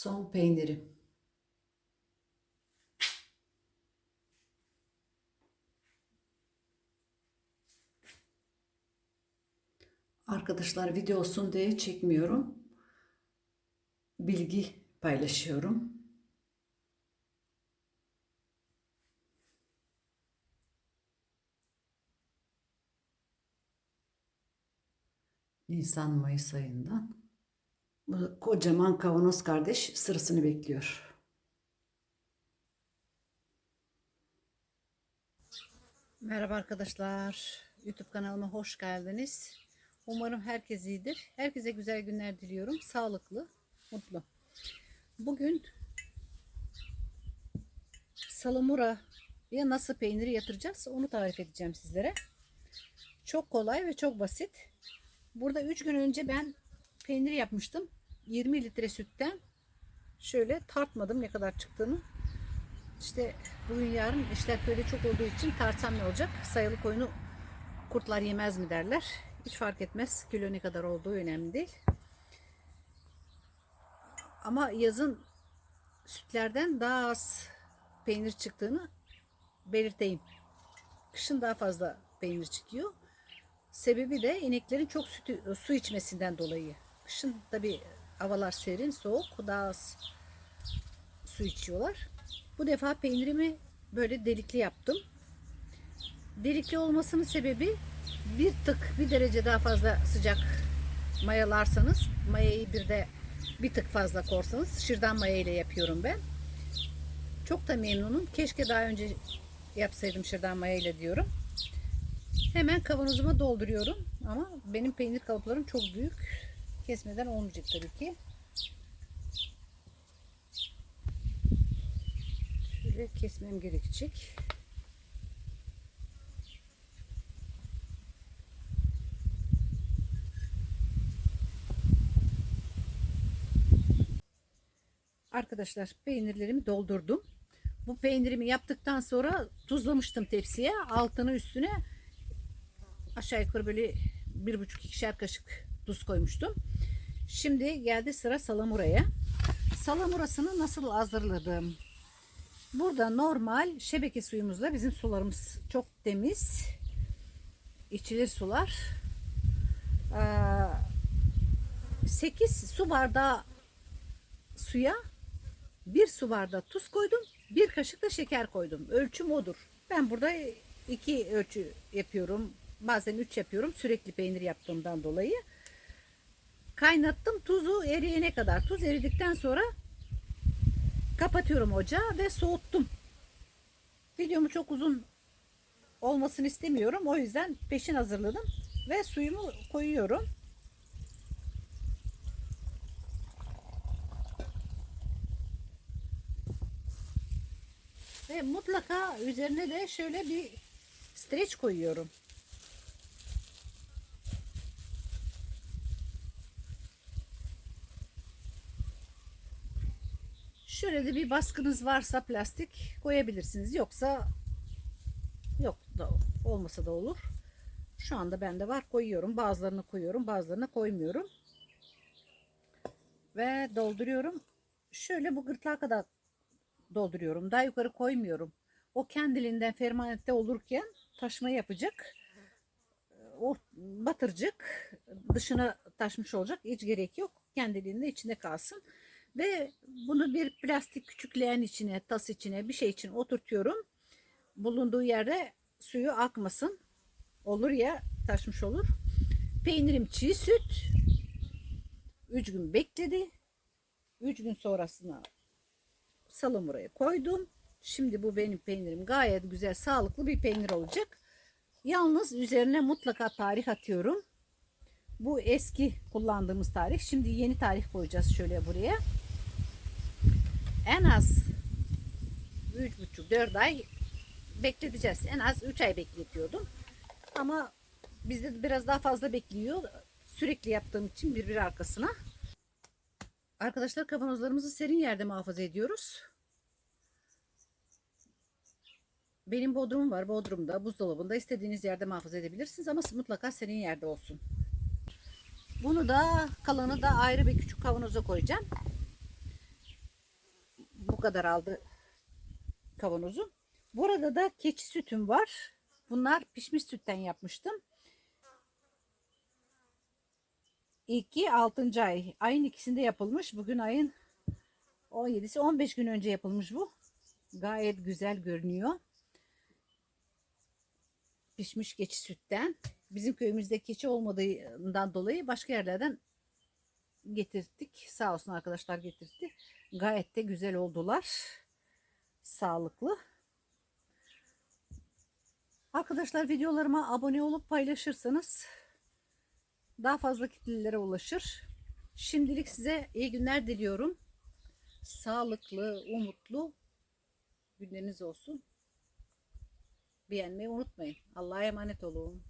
Son peynirim. Arkadaşlar video olsun diye çekmiyorum. Bilgi paylaşıyorum. Nisan Mayıs ayından. Kocaman kavanoz kardeş sırasını bekliyor. Merhaba arkadaşlar. YouTube kanalıma hoş geldiniz. Umarım herkes iyidir. Herkese güzel günler diliyorum. Sağlıklı, mutlu. Bugün salamura'ya nasıl peyniri yatıracağız onu tarif edeceğim sizlere. Çok kolay ve çok basit. Burada 3 gün önce ben peynir yapmıştım. 20 litre sütten şöyle tartmadım ne kadar çıktığını. İşte bugün yarın işler böyle çok olduğu için tartsam ne olacak? Sayılı koyunu kurtlar yemez mi derler. Hiç fark etmez. Kilo ne kadar olduğu önemli değil. Ama yazın sütlerden daha az peynir çıktığını belirteyim. Kışın daha fazla peynir çıkıyor. Sebebi de ineklerin çok sütü, su içmesinden dolayı. Kışın tabi havalar serin, soğuk, daha az su içiyorlar. Bu defa peynirimi böyle delikli yaptım. Delikli olmasının sebebi bir tık bir derece daha fazla sıcak mayalarsanız mayayı bir de bir tık fazla korsanız şırdan maya ile yapıyorum ben. Çok da memnunum. Keşke daha önce yapsaydım şırdan maya ile diyorum. Hemen kavanozuma dolduruyorum. Ama benim peynir kalıplarım çok büyük. Kesmeden olmayacak tabii ki. Şöyle kesmem gerekecek. Arkadaşlar peynirlerimi doldurdum. Bu peynirimi yaptıktan sonra tuzlamıştım tepsiye. Altını üstüne aşağı yukarı böyle bir buçuk ikişer kaşık tuz koymuştum. Şimdi geldi sıra salamuraya. Salamurasını nasıl hazırladım? Burada normal şebeke suyumuzla bizim sularımız çok temiz. içilir sular. 8 su bardağı suya bir su bardağı tuz koydum. Bir kaşık da şeker koydum. Ölçüm odur. Ben burada iki ölçü yapıyorum. Bazen üç yapıyorum. Sürekli peynir yaptığımdan dolayı. Kaynattım. Tuzu eriyene kadar. Tuz eridikten sonra kapatıyorum ocağı ve soğuttum. Videomu çok uzun olmasını istemiyorum. O yüzden peşin hazırladım. Ve suyumu koyuyorum. Ve mutlaka üzerine de şöyle bir streç koyuyorum. Şöyle de bir baskınız varsa plastik koyabilirsiniz. Yoksa yok da olmasa da olur. Şu anda bende var koyuyorum. Bazılarını koyuyorum, bazılarını koymuyorum. Ve dolduruyorum. Şöyle bu gırtlağa kadar dolduruyorum. Daha yukarı koymuyorum. O kendiliğinden fermanette olurken taşma yapacak. O batıracak. Dışına taşmış olacak. Hiç gerek yok. Kendiliğinde içinde kalsın. Ve bunu bir plastik küçükleyen içine, tas içine, bir şey için oturtuyorum. Bulunduğu yerde suyu akmasın. Olur ya taşmış olur. Peynirim çiğ süt. 3 gün bekledi. 3 gün sonrasına salamuraya koydum. Şimdi bu benim peynirim gayet güzel, sağlıklı bir peynir olacak. Yalnız üzerine mutlaka tarih atıyorum. Bu eski kullandığımız tarih. Şimdi yeni tarih koyacağız şöyle buraya. En az 3,5-4 ay bekleteceğiz. En az 3 ay bekletiyordum. Ama bizde biraz daha fazla bekliyor. Sürekli yaptığım için birbiri arkasına. Arkadaşlar kavanozlarımızı serin yerde muhafaza ediyoruz. Benim bodrumum var. Bodrumda, buzdolabında istediğiniz yerde muhafaza edebilirsiniz ama mutlaka serin yerde olsun. Bunu da kalanı da ayrı bir küçük kavanoza koyacağım. Bu kadar aldı kavanozum. Burada da keçi sütüm var. Bunlar pişmiş sütten yapmıştım. 2 6. ay. Ayın ikisinde yapılmış. Bugün ayın 17'si 15 gün önce yapılmış bu. Gayet güzel görünüyor. Pişmiş keçi sütten. Bizim köyümüzde keçi olmadığından dolayı başka yerlerden getirdik. Sağ olsun arkadaşlar getirdi. Gayet de güzel oldular. Sağlıklı. Arkadaşlar videolarıma abone olup paylaşırsanız daha fazla kitlelere ulaşır. Şimdilik size iyi günler diliyorum. Sağlıklı, umutlu günleriniz olsun. Beğenmeyi unutmayın. Allah'a emanet olun.